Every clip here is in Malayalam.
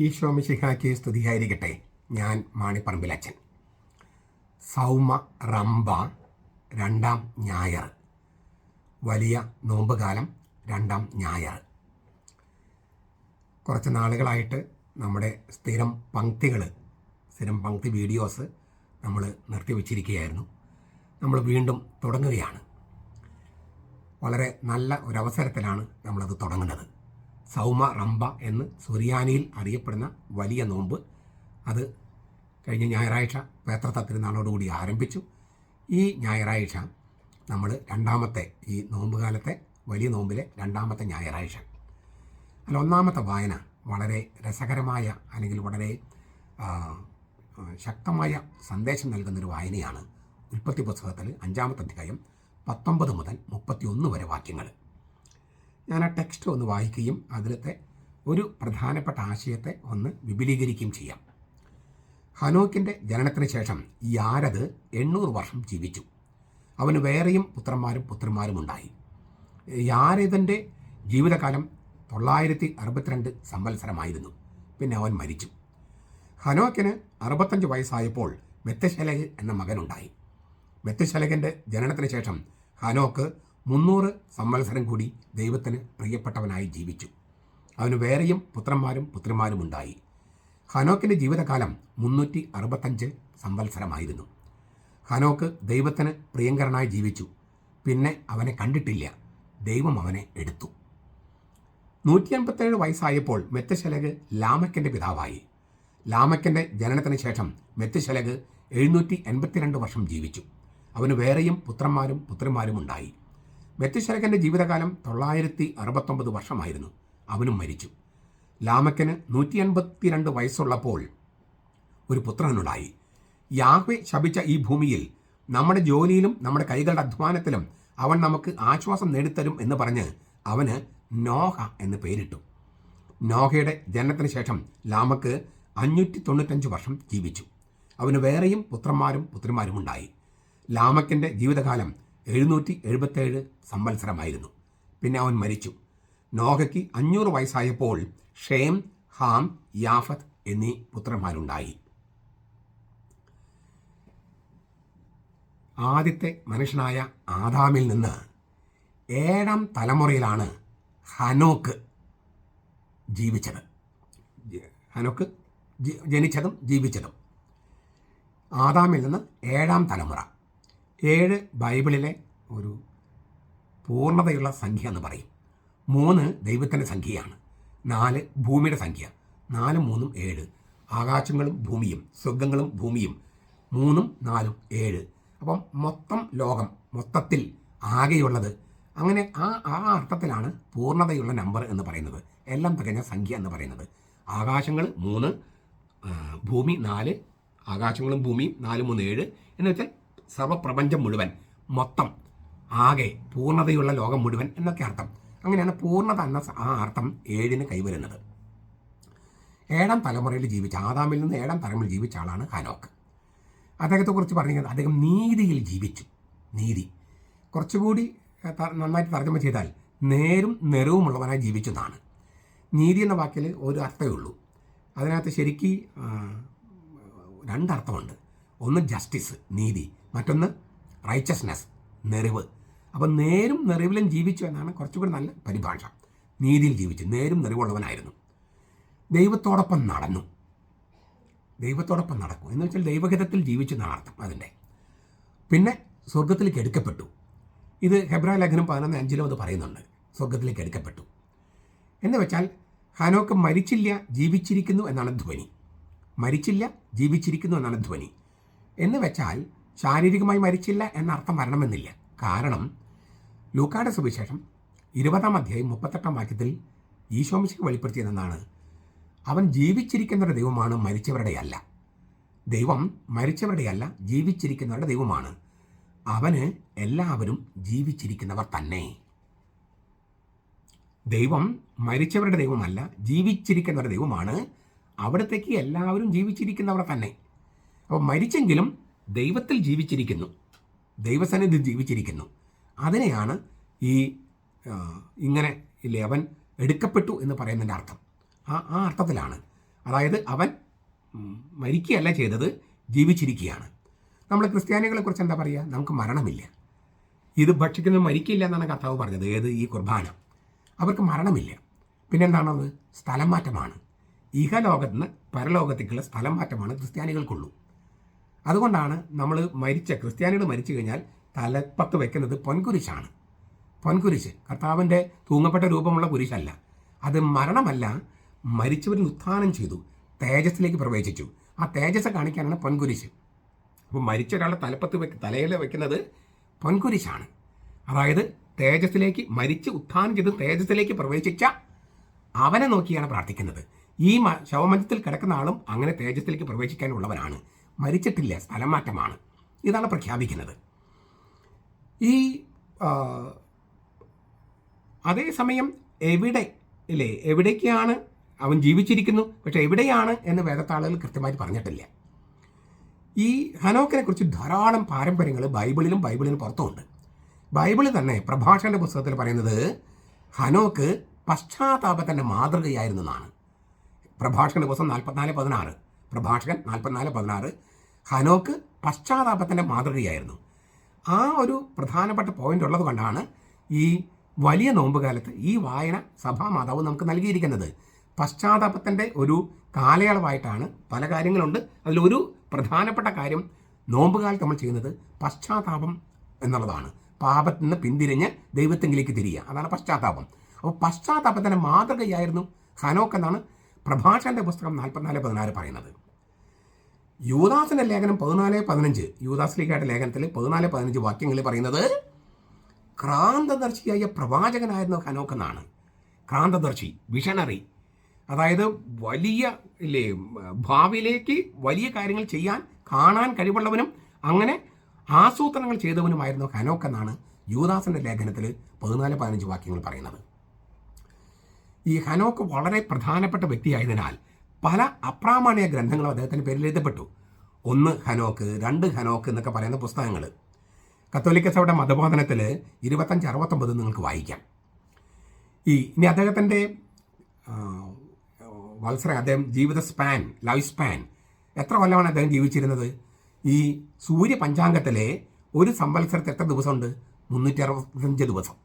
ഈശോ മിശിഹായ്ക്ക് സ്തുതിയായിരിക്കട്ടെ. ഞാൻ മാണിപ്പറമ്പിലച്ചൻ സൗമ റംബ രണ്ടാം ഞായർ. വലിയ നോമ്പുകാലം രണ്ടാം ഞായർ. കുറച്ച് നാളുകളായിട്ട് നമ്മുടെ സ്ഥിരം പങ്ക്തികൾ സ്ഥിരം പങ്ക്തി വീഡിയോസ് നമ്മൾ നിർത്തിവെച്ചിരിക്കുകയായിരുന്നു നമ്മൾ വീണ്ടും തുടങ്ങുകയാണ്. വളരെ നല്ല ഒരവസരത്തിലാണ് നമ്മളത് തുടങ്ങുന്നത്. സൗമ റംബ എന്ന് സുറിയാനിയിൽ അറിയപ്പെടുന്ന വലിയ നോമ്പ്. അത് കഴിഞ്ഞ ഞായറാഴ്ച പേത്രത്ത തിരുനാളോടുകൂടി ആരംഭിച്ചു. ഈ ഞായറാഴ്ച നമ്മൾ രണ്ടാമത്തെ ഈ നോമ്പ് കാലത്തെ വലിയ നോമ്പിലെ രണ്ടാമത്തെ ഞായറാഴ്ച. അല്ല ഒന്നാമത്തെ വായന വളരെ രസകരമായ അല്ലെങ്കിൽ വളരെ ശക്തമായ സന്ദേശം നൽകുന്നൊരു വായനയാണ് ഉൽപ്പത്തി പുസ്തകത്തിൽ അഞ്ചാമത്തെ അധ്യായം പത്തൊമ്പത് മുതൽ മുപ്പത്തിയൊന്ന് വരെ വാക്യങ്ങൾ. ഞാൻ ആ ടെക്സ്റ്റ് ഒന്ന് വായിക്കുകയും അതിലത്തെ ഒരു പ്രധാനപ്പെട്ട ആശയത്തെ ഒന്ന് വിപുലീകരിക്കുകയും ചെയ്യാം. ഹനോക്കിന്റെ ജനനത്തിന് ശേഷം യാരത് എണ്ണൂറ് വർഷം ജീവിച്ചു. അവന് വേറെയും പുത്രന്മാരും പുത്രിമാരും ഉണ്ടായി. യാരതിന്റെ ജീവിതകാലം തൊള്ളായിരത്തി അറുപത്തിരണ്ട് സംവത്സരമായിരുന്നു. പിന്നെ അവൻ മരിച്ചു. ഹനോക്കിന് അറുപത്തഞ്ച് വയസ്സായപ്പോൾ മെത്തശലഹ് എന്ന മകനുണ്ടായി. മെത്തശലഹിന്റെ ജനനത്തിന് ശേഷം ഹനോക്ക് മുന്നൂറ് സംവത്സരം കൂടി ദൈവത്തിന് പ്രിയപ്പെട്ടവനായി ജീവിച്ചു. അവന് വേറെയും പുത്രന്മാരും പുത്രിമാരും ഉണ്ടായി ഹനോക്കിന്റെ ജീവിതകാലം മുന്നൂറ്റി അറുപത്തഞ്ച് സംവത്സരമായിരുന്നു. ഹനോക്ക് ദൈവത്തിന് പ്രിയങ്കരനായി ജീവിച്ചു. പിന്നെ അവനെ കണ്ടിട്ടില്ല. ദൈവം അവനെ എടുത്തു. നൂറ്റി അൻപത്തേഴ് വയസ്സായപ്പോൾ മെത്തശലഗ് ലാമക്കിന്റെ പിതാവായി. ലാമക്കിന്റെ ജനനത്തിന് ശേഷം മെത്തശലഗ് എഴുന്നൂറ്റി എൺപത്തിരണ്ട് വർഷം ജീവിച്ചു. അവന് വേറെയും പുത്രന്മാരും പുത്രിമാരും ഉണ്ടായി മെത്തശലഗന്റെ ജീവിതകാലം തൊള്ളായിരത്തി അറുപത്തൊമ്പത് വർഷമായിരുന്നു. അവനും മരിച്ചു. ലാമക്കന് നൂറ്റി അൻപത്തിരണ്ട് വയസ്സുള്ളപ്പോൾ ഒരു പുത്രനുണ്ടായി. യാഹ്വെ ശപിച്ച ഈ ഭൂമിയിൽ നമ്മുടെ ജോലിയിലും നമ്മുടെ കൈകളുടെ അധ്വാനത്തിലും അവൻ നമുക്ക് ആശ്വാസം നേടിത്തരും എന്ന് പറഞ്ഞ് അവന് നോഹ എന്ന് പേരിട്ടു. നോഹയുടെ ജനനത്തിന് ശേഷം ലാമക്ക് അഞ്ഞൂറ്റി തൊണ്ണൂറ്റഞ്ച് വർഷം ജീവിച്ചു. അവന് വേറെയും പുത്രന്മാരും പുത്രിമാരും ഉണ്ടായി ലാമക്കിന്റെ ജീവിതകാലം എഴുന്നൂറ്റി എഴുപത്തേഴ് സംവത്സരമായിരുന്നു. പിന്നെ അവൻ മരിച്ചു. നോഹയ്ക്ക് അഞ്ഞൂറ് വയസ്സായപ്പോൾ ഷേം ഹാം യാഫത്ത് എന്നീ പുത്രന്മാരുണ്ടായി. ആദ്യത്തെ മനുഷ്യനായ ആദാമിൽ നിന്ന് ഏഴാം തലമുറയിലാണ് ഹനോക്ക് ജീവിച്ചത്. ഹനോക്ക് ജനിച്ചതും ജീവിച്ചതും. ആദാമിൽ നിന്ന് ഏഴാം തലമുറ. ഏഴ് ബൈബിളിലെ ഒരു പൂർണതയുള്ള സംഖ്യ എന്ന് പറയും. മൂന്ന് ദൈവത്തിന്റെ സംഖ്യയാണ്. നാല് ഭൂമിയുടെ സംഖ്യ. നാലും മൂന്നും ഏഴ്. ആകാശങ്ങളും ഭൂമിയും സ്വർഗങ്ങളും ഭൂമിയും. മൂന്നും നാലും ഏഴ്. അപ്പം മൊത്തം ലോകം മൊത്തത്തിൽ ആകെയുള്ളത് അങ്ങനെ ആ ആ അർത്ഥത്തിലാണ് പൂർണതയുള്ള നമ്പർ എന്ന് പറയുന്നത്. എല്ലാം തികഞ്ഞ സംഖ്യ എന്ന് പറയുന്നത്. ആകാശങ്ങൾ മൂന്ന് ഭൂമി നാല് ആകാശങ്ങളും ഭൂമിയും നാല് മൂന്ന് ഏഴ് എന്ന് വെച്ചാൽ സർവപ്രപഞ്ചം മുഴുവൻ മൊത്തം ആകെ പൂർണതയുള്ള ലോകം മുഴുവൻ എന്നൊക്കെ അർത്ഥം. അങ്ങനെയാണ് പൂർണത എന്ന ആ അർത്ഥം ഏഴിന് കൈവരുന്നത്. ഏഴാം തലമുറയിൽ ജീവിച്ച ആദാമിൽ നിന്ന് ഏഴാം തലമുറയിൽ ജീവിച്ച ആളാണ് ഹനോക്ക്. അദ്ദേഹത്തെക്കുറിച്ച് പറഞ്ഞിരിക്കുന്നത് അദ്ദേഹം നീതിയിൽ ജീവിച്ചു. നീതി. കുറച്ചുകൂടി നന്നായിട്ട് തർജമ ചെയ്താൽ നേരും നിറവുമുള്ളവനായി ജീവിച്ചതാണ്. നീതി എന്ന വാക്കിൽ ഒരു അർത്ഥമേ ഉള്ളൂ. അതിനകത്ത് ശരിക്ക് രണ്ടർത്ഥമുണ്ട്. ഒന്ന് ജസ്റ്റിസ് നീതി. മറ്റൊന്ന് റൈച്ചസ്നെസ് നെറിവ്. അപ്പം നേരും നെറിവിലും ജീവിച്ചു എന്നാണ് കുറച്ചുകൂടി നല്ല പരിഭാഷ. നീതിയിൽ ജീവിച്ചു നേരും നെറിവുള്ളവനായിരുന്നു. ദൈവത്തോടൊപ്പം നടന്നു. ദൈവത്തോടൊപ്പം നടക്കും. എന്ന് വെച്ചാൽ ദൈവഹിതത്തിൽ ജീവിച്ചു എന്നാണ് അർത്ഥം അതിന്റെ. പിന്നെ സ്വർഗത്തിലേക്ക് എടുക്കപ്പെട്ടു. ഇത് ഹെബ്രാ ലേഖനം പതിനൊന്ന് അഞ്ചിലും അത് പറയുന്നുണ്ട്. സ്വർഗത്തിലേക്ക് എടുക്കപ്പെട്ടു. എന്ന് വെച്ചാൽ ഹാനോക്ക് മരിച്ചില്ല ജീവിച്ചിരിക്കുന്നു എന്നാണ് ധ്വനി. മരിച്ചില്ല ജീവിച്ചിരിക്കുന്നു എന്നാണ് ധ്വനി. എന്ന് വെച്ചാൽ ശാരീരികമായി മരിച്ചില്ല എന്ന അർത്ഥം വരണമെന്നില്ല. കാരണം ലൂക്കായുടെ സുവിശേഷം ഇരുപതാം അധ്യായം മുപ്പത്തെട്ടാം വാക്യത്തിൽ ഈശോമിശിക്ക് വെളിപ്പെടുത്തിയതെന്നാണ്. അവൻ ജീവിച്ചിരിക്കുന്നവരുടെ ദൈവമാണ് മരിച്ചവരുടെ അല്ല. ദൈവം മരിച്ചവരുടെയല്ല ജീവിച്ചിരിക്കുന്നവരുടെ ദൈവമാണ്. അവന് എല്ലാവരും ജീവിച്ചിരിക്കുന്നവർ തന്നെ. ദൈവം മരിച്ചവരുടെ ദൈവമല്ല ജീവിച്ചിരിക്കുന്നവരുടെ ദൈവമാണ്. അവിടത്തേക്ക് എല്ലാവരും ജീവിച്ചിരിക്കുന്നവർ തന്നെ. അപ്പോൾ മരിച്ചെങ്കിലും ദൈവത്തിൽ ജീവിച്ചിരിക്കുന്നു. ദൈവസന്നിധി ജീവിച്ചിരിക്കുന്നു. അതിനെയാണ് ഈ ഇങ്ങനെ ഇല്ലേ അവൻ എടുക്കപ്പെട്ടു എന്ന് പറയുന്നതിന്റെ അർത്ഥം. ആ ആ അർത്ഥത്തിലാണ്. അതായത് അവൻ മരിക്കുകയല്ല ചെയ്തത് ജീവിച്ചിരിക്കുകയാണ്. നമ്മൾ ക്രിസ്ത്യാനികളെക്കുറിച്ച് എന്താ പറയുക? നമുക്ക് മരണമില്ല. ഇത് ഭക്ഷിക്കുന്നത് മരിക്കില്ല എന്നാണ് കർത്താവ് പറഞ്ഞത്. ഏത്? ഈ കുർബാന. അവർക്ക് മരണമില്ല. പിന്നെന്താണത്? സ്ഥലം മാറ്റമാണ്. ഇഹലോകത്ത് നിന്ന് പരലോകത്തേക്കുള്ള സ്ഥലം മാറ്റമാണ് ക്രിസ്ത്യാനികൾക്കുള്ളൂ. അതുകൊണ്ടാണ് നമ്മൾ മരിച്ച ക്രിസ്ത്യാനികൾ മരിച്ചു കഴിഞ്ഞാൽ തലപ്പത്ത് വെക്കുന്നത് പൊൻകുരിശാണ്. പൊൻകുരിശ് കർത്താവിന്റെ തൂങ്ങപ്പെട്ട രൂപമുള്ള കുരിശല്ല. അത് മരണമല്ല മരിച്ചവരിൽ ഉത്ഥാനം ചെയ്തു തേജസ്സിലേക്ക് പ്രവേശിച്ചു. ആ തേജസ് കാണിക്കാനാണ് പൊൻകുരിശ്. അപ്പോൾ മരിച്ച ഒരാളുടെ തലപ്പത്ത് വെക്ക് തലയിൽ വെക്കുന്നത് പൊൻകുരിശാണ്. അതായത് തേജസ്സിലേക്ക് മരിച്ച് ഉത്ഥാനം ചെയ്ത് തേജസ്സിലേക്ക് പ്രവേശിച്ച അവനെ നോക്കിയാണ് പ്രാർത്ഥിക്കുന്നത്. ഈ ശവമഞ്ചത്തിൽ കിടക്കുന്ന ആളും അങ്ങനെ തേജസ്സിലേക്ക് പ്രവേശിക്കാനുള്ളവനാണ് മരിച്ചിട്ടില്ല. സ്ഥലം മാറ്റമാണ് ഇതാണ് പ്രഖ്യാപിക്കുന്നത്. ഈ അതേസമയം എവിടെ അല്ലേ എവിടേക്കാണ് അവൻ ജീവിച്ചിരിക്കുന്നു? പക്ഷെ എവിടെയാണ് എന്ന് വേദത്താളുകൾ കൃത്യമായിട്ട് പറഞ്ഞിട്ടില്ല. ഈ ഹനോക്കിനെ കുറിച്ച് ധാരാളം പാരമ്പര്യങ്ങൾ ബൈബിളിലും ബൈബിളിന് പുറത്തുമുണ്ട്. ബൈബിളിൽ തന്നെ പ്രഭാഷകന്റെ പുസ്തകത്തിൽ പറയുന്നത് ഹനോക്ക് പശ്ചാത്താപത്തിന്റെ മാതൃകയായിരുന്നു എന്നാണ് പ്രഭാഷകന്റെ പുസ്തകം നാൽപ്പത്തിനാല് പതിനാറ്. പ്രഭാഷകൻ നാൽപ്പത്തിനാല് പതിനാറ്. ഹനോക്ക് പശ്ചാത്താപത്തിന്റെ മാതൃകയായിരുന്നു. ആ ഒരു പ്രധാനപ്പെട്ട പോയിന്റ് ഉള്ളത് കൊണ്ടാണ് ഈ വലിയ നോമ്പുകാലത്ത് ഈ വായന സഭാമാതാവ് നമുക്ക് നൽകിയിരിക്കുന്നത്. പശ്ചാത്താപത്തിന്റെ ഒരു കാലയളവായിട്ടാണ് പല കാര്യങ്ങളുണ്ട്. അതിലൊരു പ്രധാനപ്പെട്ട കാര്യം നോമ്പുകാലത്ത് നമ്മൾ ചെയ്യുന്നത് പശ്ചാത്താപം എന്നുള്ളതാണ്. പാപത്തിൽ നിന്ന് പിന്തിരിഞ്ഞ് ദൈവത്തെങ്കിലേക്ക് തിരിയുക. അതാണ് പശ്ചാത്താപം. അപ്പോൾ പശ്ചാത്താപത്തിന്റെ മാതൃകയായിരുന്നു ഹനോക്ക് എന്നാണ് പ്രഭാഷകന്റെ പുസ്തകം നാൽപ്പത്തിനാല് പതിനാറ് പറയുന്നത്. യൂദാസിന്റെ ലേഖനം പതിനാല് പതിനഞ്ച്. യൂദാസിലേക്കായിട്ട് ലേഖനത്തിൽ പതിനാല് പതിനഞ്ച് വാക്യങ്ങളിൽ പറയുന്നത് ക്രാന്തദർശിയായ പ്രവാചകനായിരുന്നു ഹനോക്ക് എന്നാണ്. ക്രാന്തദർശി വിഷണറി അതായത് വലിയ ഇല്ലേ ഭാവിയിലേക്ക് വലിയ കാര്യങ്ങൾ ചെയ്യാൻ കാണാൻ കഴിവുള്ളവനും അങ്ങനെ ആസൂത്രണങ്ങൾ ചെയ്തവനുമായിരുന്നു ഹനോക്ക് എന്നാണ് യൂദാസിന്റെ ലേഖനത്തിൽ പതിനാല് പതിനഞ്ച് വാക്യങ്ങൾ പറയുന്നത്. ഈ ഹനോക്ക് വളരെ പ്രധാനപ്പെട്ട വ്യക്തിയായതിനാൽ പല അപ്രാമാണിക ഗ്രന്ഥങ്ങളും അദ്ദേഹത്തിന്റെ പേരിൽ എഴുതപ്പെട്ടു. ഒന്ന് ഹനോക്ക് രണ്ട് ഹനോക്ക് എന്നൊക്കെ പറയുന്ന പുസ്തകങ്ങൾ. കത്തോലിക്ക സഭയുടെ മതബോധനത്തിൽ ഇരുപത്തഞ്ച് അറുപത്തൊമ്പത് നിങ്ങൾക്ക് വായിക്കാം. ഈ ഇനി അദ്ദേഹത്തിന്റെ വത്സര അദ്ദേഹം ജീവിത സ്പാൻ ലൈഫ് സ്പാൻ എത്ര കൊല്ലമാണ് അദ്ദേഹം ജീവിച്ചിരുന്നത്? ഈ സൂര്യ പഞ്ചാംഗത്തിലെ ഒരു സംവത്സരത്തിൽ എത്ര ദിവസമുണ്ട്? മുന്നൂറ്റി അറുപത്തഞ്ച് ദിവസം.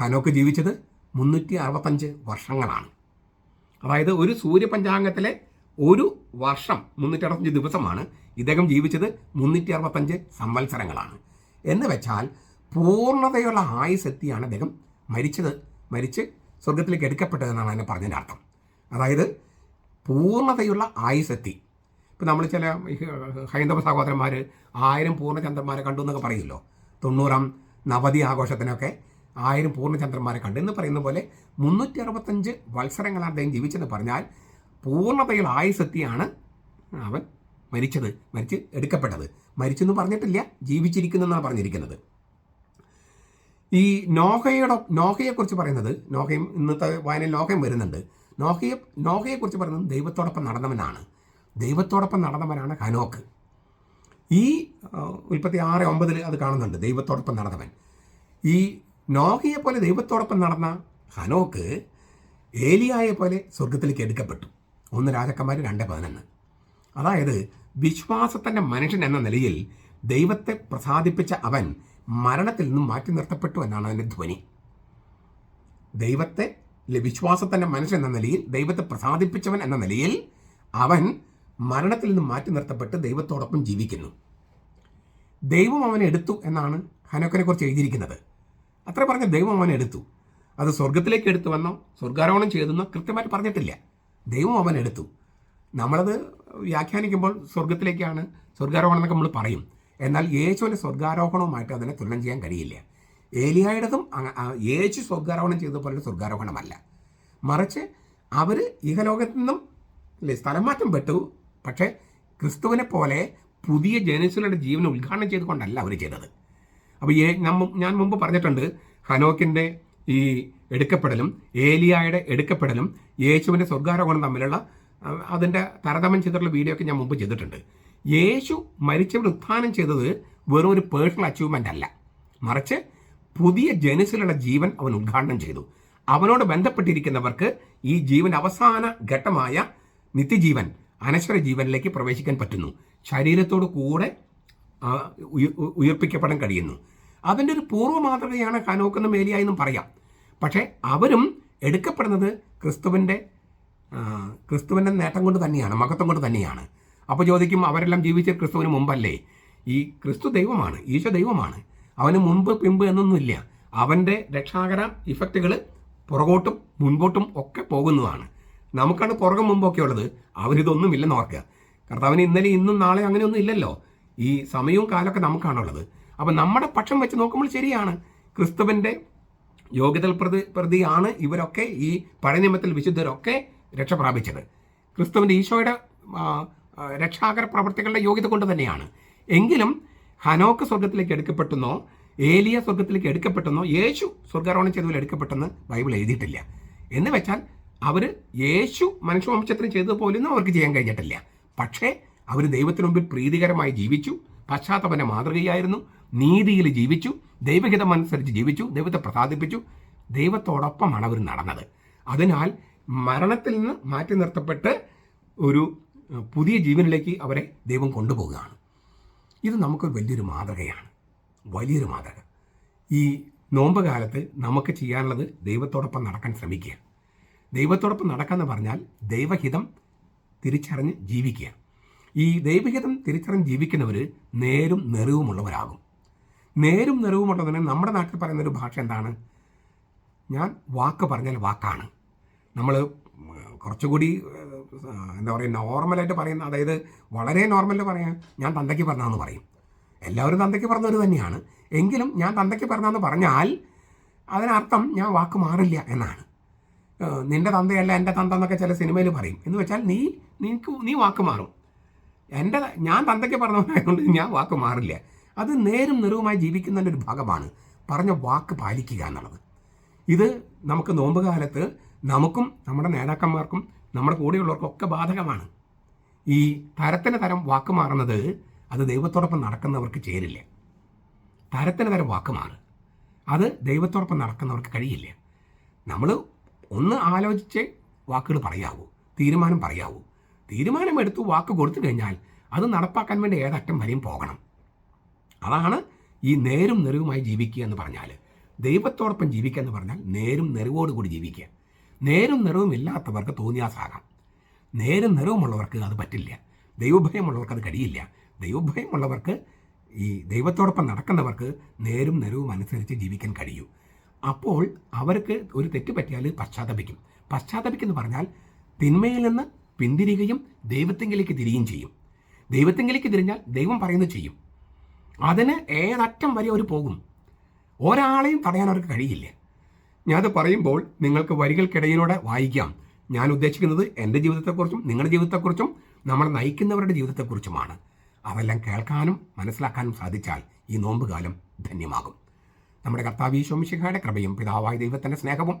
ഹനോക്ക് ജീവിച്ചത് മുന്നൂറ്റി അറുപത്തഞ്ച് വർഷങ്ങളാണ്. അതായത് ഒരു സൂര്യപഞ്ചാംഗത്തിലെ ഒരു വർഷം മുന്നൂറ്റി അറുപത്തഞ്ച് ദിവസമാണ് ഇദ്ദേഹം ജീവിച്ചത് മുന്നൂറ്റി അറുപത്തഞ്ച് സംവത്സരങ്ങളാണ്. എന്ന് വെച്ചാൽ പൂർണതയുള്ള ആയുസ് എത്തിയാണ് അദ്ദേഹം മരിച്ചത്. മരിച്ച് സ്വർഗത്തിലേക്ക് എടുക്കപ്പെട്ടതെന്നാണ് അതിനെ പറഞ്ഞതിന്റെ അർത്ഥം. അതായത് പൂർണതയുള്ള ആയുസ് എത്തി ഇപ്പം നമ്മൾ ചില ഹൈന്ദവ സഹോദരന്മാർ ആയിരം പൂർണചന്ദ്രന്മാരെ കണ്ടു എന്നൊക്കെ പറയുമല്ലോ തൊണ്ണൂറാം നവതി ആഘോഷത്തിനൊക്കെ ആയിരം പൂർണചന്ദ്രന്മാരെ കണ്ടു എന്ന് പറയുന്ന പോലെ മുന്നൂറ്റി അറുപത്തഞ്ച് വത്സരങ്ങളാണ് അദ്ദേഹം ജീവിച്ചെന്ന് പറഞ്ഞാൽ പൂർണതയിൽ ആയുസെത്തിയാണ് അവൻ മരിച്ചത് മരിച്ച് എടുക്കപ്പെട്ടത്. മരിച്ചെന്ന് പറഞ്ഞിട്ടില്ല ജീവിച്ചിരിക്കുന്നു എന്നാണ് പറഞ്ഞിരിക്കുന്നത്. ഈ നോഹയുടെ നോഹയെക്കുറിച്ച് പറയുന്നത് നോഹയും ഇന്നത്തെ വായന നോഹയും വരുന്നുണ്ട്. നോഹയെ നോഹയെക്കുറിച്ച് പറയുന്നത് ദൈവത്തോടൊപ്പം നടന്നവനാണ്. ദൈവത്തോടൊപ്പം നടന്നവനാണ് ഹനോക്ക്. ഈ ഉൽപ്പത്തി ആറ് ഒമ്പതിൽ അത് കാണുന്നുണ്ട് ദൈവത്തോടൊപ്പം നടന്നവൻ. ഈ നോഹയെ പോലെ ദൈവത്തോടൊപ്പം നടന്ന ഹനോക്ക് ഏലിയായെ പോലെ സ്വർഗത്തിലേക്ക് എടുക്കപ്പെട്ടു. ഒന്ന് രാജാക്കന്മാർ രണ്ട് പതിനൊന്ന്. അതായത് വിശ്വാസത്തിന്റെ മനുഷ്യൻ എന്ന നിലയിൽ ദൈവത്തെ പ്രസാദിപ്പിച്ച അവൻ മരണത്തിൽ നിന്നും മാറ്റി നിർത്തപ്പെട്ടു എന്നാണ് അതിന്റെ ധ്വനി. ദൈവത്തെ വിശ്വാസത്തിന്റെ മനുഷ്യൻ എന്ന നിലയിൽ ദൈവത്തെ പ്രസാദിപ്പിച്ചവൻ എന്ന നിലയിൽ അവൻ മരണത്തിൽ നിന്നും മാറ്റി നിർത്തപ്പെട്ട് ദൈവത്തോടൊപ്പം ജീവിക്കുന്നു. ദൈവം അവനെ എടുത്തു എന്നാണ് ഹനോക്കനെ കുറിച്ച് എഴുതിയിരിക്കുന്നത്. അത്ര പറഞ്ഞ ദൈവം അവനെ എടുത്തു. അത് സ്വർഗത്തിലേക്ക് എടുത്തു വന്നോ സ്വർഗാരോഹണം ചെയ്തെന്നോ കൃത്യമായിട്ട് പറഞ്ഞിട്ടില്ല. ദൈവം അവൻ എടുത്തു. നമ്മളത് വ്യാഖ്യാനിക്കുമ്പോൾ സ്വർഗത്തിലേക്കാണ് സ്വർഗാരോഹണം എന്നൊക്കെ നമ്മൾ പറയും. എന്നാൽ യേശുവിന്റെ സ്വർഗാരോഹണവുമായിട്ട് അതിനെ തുലനം ചെയ്യാൻ കഴിയില്ല. ഏലിയായുടേതും യേശു സ്വർഗാരോഹണം ചെയ്തതുപോലെ സ്വർഗാരോഹണമല്ല മറിച്ച് അവർ ഇഹലോകത്തു നിന്നും അല്ലേ സ്ഥലം മാറ്റം പെട്ടു. പക്ഷേ ക്രിസ്തുവിനെ പോലെ പുതിയ ജനസുകളുടെ ജീവനെ ഉദ്ഘാടനം ചെയ്തുകൊണ്ടല്ല അവർ ചെയ്തത്. അപ്പോൾ ഏ ഞാൻ മുമ്പ് പറഞ്ഞിട്ടുണ്ട് ഹനോക്കിന്റെ ഈ എടുക്കപ്പെടലും ഏലിയായുടെ എടുക്കപ്പെടലും യേശുവിന്റെ സ്വർഗാരോഹണം തമ്മിലുള്ള അതിന്റെ താരതമ്യം ചെയ്തിട്ടുള്ള വീഡിയോ ഒക്കെ ഞാൻ മുമ്പ് ചെയ്തിട്ടുണ്ട്. യേശു മരിച്ചവർ ഉത്ഥാനം ചെയ്തത് വെറും ഒരു പേഴ്സണൽ അച്ചീവ്മെന്റ് അല്ല. മറിച്ച് പുതിയ ജനസിലുള്ള ജീവൻ അവൻ ഉദ്ഘാടനം ചെയ്തു. അവനോട് ബന്ധപ്പെട്ടിരിക്കുന്നവർക്ക് ഈ ജീവൻ അവസാന ഘട്ടമായ നിത്യജീവൻ അനശ്വര ജീവനിലേക്ക് പ്രവേശിക്കാൻ പറ്റുന്നു. ശരീരത്തോട് കൂടെ ഉയർപ്പിക്കപ്പെടാൻ കഴിയുന്നു. അതിന്റെ ഒരു പൂർവ മാതൃകയാണ് ഹനോക്കെന്ന് മേലിയായെന്നും പറയാം. പക്ഷേ അവരും എടുക്കപ്പെടുന്നത് ക്രിസ്തുവിന്റെ ക്രിസ്തുവിന്റെ നേട്ടം കൊണ്ട് തന്നെയാണ് മഹത്വം കൊണ്ട് തന്നെയാണ്. അപ്പോൾ ചോദിക്കും അവരെല്ലാം ജീവിച്ച ക്രിസ്തുവിന് മുമ്പല്ലേ? ഈ ക്രിസ്തു ദൈവമാണ് ഈശോ ദൈവമാണ്. അവന് മുമ്പ് പിമ്പ് എന്നൊന്നുമില്ല. അവന്റെ രക്ഷാകര ഇഫക്റ്റുകൾ പുറകോട്ടും മുൻപോട്ടും ഒക്കെ പോകുന്നതാണ്. നമുക്കാണ് പുറകും മുമ്പൊക്കെ ഉള്ളത്. അവരിതൊന്നും ഇല്ലെന്ന് ഓർക്കുക. കർത്താവിന് ഇന്നലെ ഇന്നും നാളെ അങ്ങനെയൊന്നും ഇല്ലല്ലോ. ഈ സമയവും കാലമൊക്കെ നമുക്കാണുള്ളത്. അപ്പം നമ്മുടെ പക്ഷം വെച്ച് നോക്കുമ്പോൾ ശരിയാണ്. ക്രിസ്തുവിന്റെ യോഗ്യതൽ പ്രതി പ്രതിയാണ് ഇവരൊക്കെ ഈ പഴയ നിയമത്തിൽ വിശുദ്ധരൊക്കെ രക്ഷ പ്രാപിച്ചത്. ക്രിസ്തുവിന്റെ ഈശോയുടെ രക്ഷാകര പ്രവർത്തികളുടെ യോഗ്യത കൊണ്ട് തന്നെയാണ്. എങ്കിലും ഹനോക്ക് സ്വർഗത്തിലേക്ക് എടുക്കപ്പെട്ടെന്നോ ഏലിയ സ്വർഗത്തിലേക്ക് എടുക്കപ്പെട്ടെന്നോ യേശു സ്വർഗാരോഹണം ചെയ്തതിൽ എടുക്കപ്പെട്ടെന്ന് ബൈബിൾ എഴുതിയിട്ടില്ല. എന്ന് വെച്ചാൽ അവർ യേശു മനുഷ്യവംശത്തിന് ചെയ്തതുപോലൊന്നും അവർക്ക് ചെയ്യാൻ കഴിഞ്ഞിട്ടില്ല. പക്ഷേ അവർ ദൈവത്തിനു മുമ്പിൽ പ്രീതികരമായി ജീവിച്ചു. പശ്ചാത്തപന മാതൃകയായിരുന്നു. നീതിയിൽ ജീവിച്ചു. ദൈവഹിതം അനുസരിച്ച് ജീവിച്ചു. ദൈവത്തെ പ്രസാദിപ്പിച്ചു. ദൈവത്തോടൊപ്പമാണ് അവർ നടന്നത്. അതിനാൽ മരണത്തിൽ നിന്ന് മാറ്റി നിർത്തപ്പെട്ട് ഒരു പുതിയ ജീവനിലേക്ക് അവരെ ദൈവം കൊണ്ടുപോവുകയാണ്. ഇത് നമുക്ക് വലിയൊരു മാതൃകയാണ്. വലിയൊരു മാതൃക. ഈ നോമ്പ് കാലത്ത് നമുക്ക് ചെയ്യാനുള്ളത് ദൈവത്തോടൊപ്പം നടക്കാൻ ശ്രമിക്കുക. ദൈവത്തോടൊപ്പം നടക്കാന്ന് പറഞ്ഞാൽ ദൈവഹിതം തിരിച്ചറിഞ്ഞ് ജീവിക്കുക. ഈ ദൈവഹിതം തിരിച്ചറിഞ്ഞ് ജീവിക്കുന്നവർ നേരും നെറിവുമുള്ളവരാകും. നേരും നെറിവുമുള്ളതിന് നമ്മുടെ നാട്ടിൽ പറയുന്ന ഒരു ഭാഷ എന്താണ്? ഞാൻ വാക്ക് പറഞ്ഞാൽ വാക്കാണ്. നമ്മൾ കുറച്ചുകൂടി എന്താ പറയുക നോർമലായിട്ട് പറയുന്ന അതായത് വളരെ നോർമൽ പറയാൻ ഞാൻ തന്തയ്ക്ക് പറഞ്ഞതെന്ന് പറയും. എല്ലാവരും തന്തയ്ക്ക് പറഞ്ഞവർ തന്നെയാണ്. എങ്കിലും ഞാൻ തന്തയ്ക്ക് പറഞ്ഞതെന്ന് പറഞ്ഞാൽ അതിനർത്ഥം ഞാൻ വാക്ക് മാറില്ല എന്നാണ്. നിന്റെ തന്തയല്ല എന്റെ തന്ത എന്നൊക്കെ ചില സിനിമയിൽ പറയും. എന്ന് വെച്ചാൽ നീ നിനക്ക് നീ വാക്ക് മാറും. എന്റെ ഞാൻ തന്തയ്ക്ക് പറഞ്ഞവനായതുകൊണ്ട് ഞാൻ വാക്ക് മാറില്ല. അത് നേരും നിറവുമായി ജീവിക്കുന്നതിന്റെ ഒരു ഭാഗമാണ്. പറഞ്ഞ വാക്ക് പാലിക്കുക എന്നുള്ളത്. ഇത് നമുക്ക് നോമ്പ് കാലത്ത് നമുക്കും നമ്മുടെ നേതാക്കന്മാർക്കും നമ്മുടെ കൂടെയുള്ളവർക്കും ഒക്കെ ബാധകമാണ്. ഈ തരത്തിന് തരം വാക്ക് മാറുന്നത് അത് ദൈവത്തോടൊപ്പം നടക്കുന്നവർക്ക് ചേരില്ല. തരത്തിന് തരം വാക്ക് മാറും. അത് ദൈവത്തോടൊപ്പം നടക്കുന്നവർക്ക് കഴിയില്ല. നമ്മൾ ഒന്ന് ആലോചിച്ച് വാക്കുകൾ പറയാവൂ തീരുമാനം പറയാവൂ. തീരുമാനം എടുത്ത് വാക്ക് കൊടുത്തു കഴിഞ്ഞാൽ അത് നടപ്പാക്കാൻ വേണ്ടി ഏതറ്റം വരെയും പോകണം. അതാണ് ഈ നേരും നെറിവുമായി ജീവിക്കുക എന്ന് പറഞ്ഞാൽ ദൈവത്തോടൊപ്പം ജീവിക്കുക എന്ന് പറഞ്ഞാൽ നേരും കൂടി ജീവിക്കുക. നേരും നിറവും ഇല്ലാത്തവർക്ക് തോന്നിയാസാകാം. നേരും നിറവുമുള്ളവർക്ക് അത് പറ്റില്ല. ദൈവഭയമുള്ളവർക്ക് അത് കഴിയില്ല. ദൈവഭയമുള്ളവർക്ക് ഈ ദൈവത്തോടൊപ്പം നടക്കുന്നവർക്ക് നേരും നിറവും അനുസരിച്ച് ജീവിക്കാൻ കഴിയൂ. അപ്പോൾ അവർക്ക് ഒരു തെറ്റ് പറ്റിയാൽ പശ്ചാത്തപിക്കും. പശ്ചാത്തപിക്കുന്നു പറഞ്ഞാൽ തിന്മയിൽ നിന്ന് പിന്തിരികയും ദൈവത്തെങ്കിലേക്ക് തിരിയുകയും ചെയ്യും. ദൈവത്തെങ്കിലേക്ക് തിരിഞ്ഞാൽ ദൈവം പറയുന്നത് ചെയ്യും. അതിന് ഏതറ്റം വരെ അവർ പോകും. ഒരാളെയും തടയാൻ അവർക്ക് കഴിയില്ല. ഞാനത് പറയുമ്പോൾ നിങ്ങൾക്ക് വരികൾക്കിടയിലൂടെ വായിക്കാം. ഞാൻ ഉദ്ദേശിക്കുന്നത് എന്റെ ജീവിതത്തെക്കുറിച്ചും നിങ്ങളുടെ ജീവിതത്തെക്കുറിച്ചും നമ്മൾ നയിക്കുന്നവരുടെ ജീവിതത്തെക്കുറിച്ചുമാണ്. അതെല്ലാം കേൾക്കാനും മനസ്സിലാക്കാനും സാധിച്ചാൽ ഈ നോമ്പുകാലം ധന്യമാകും. നമ്മുടെ കർത്താവ് ഈശോമിശിഖയുടെ കൃപയും പിതാവായ ദൈവത്തിന്റെ സ്നേഹവും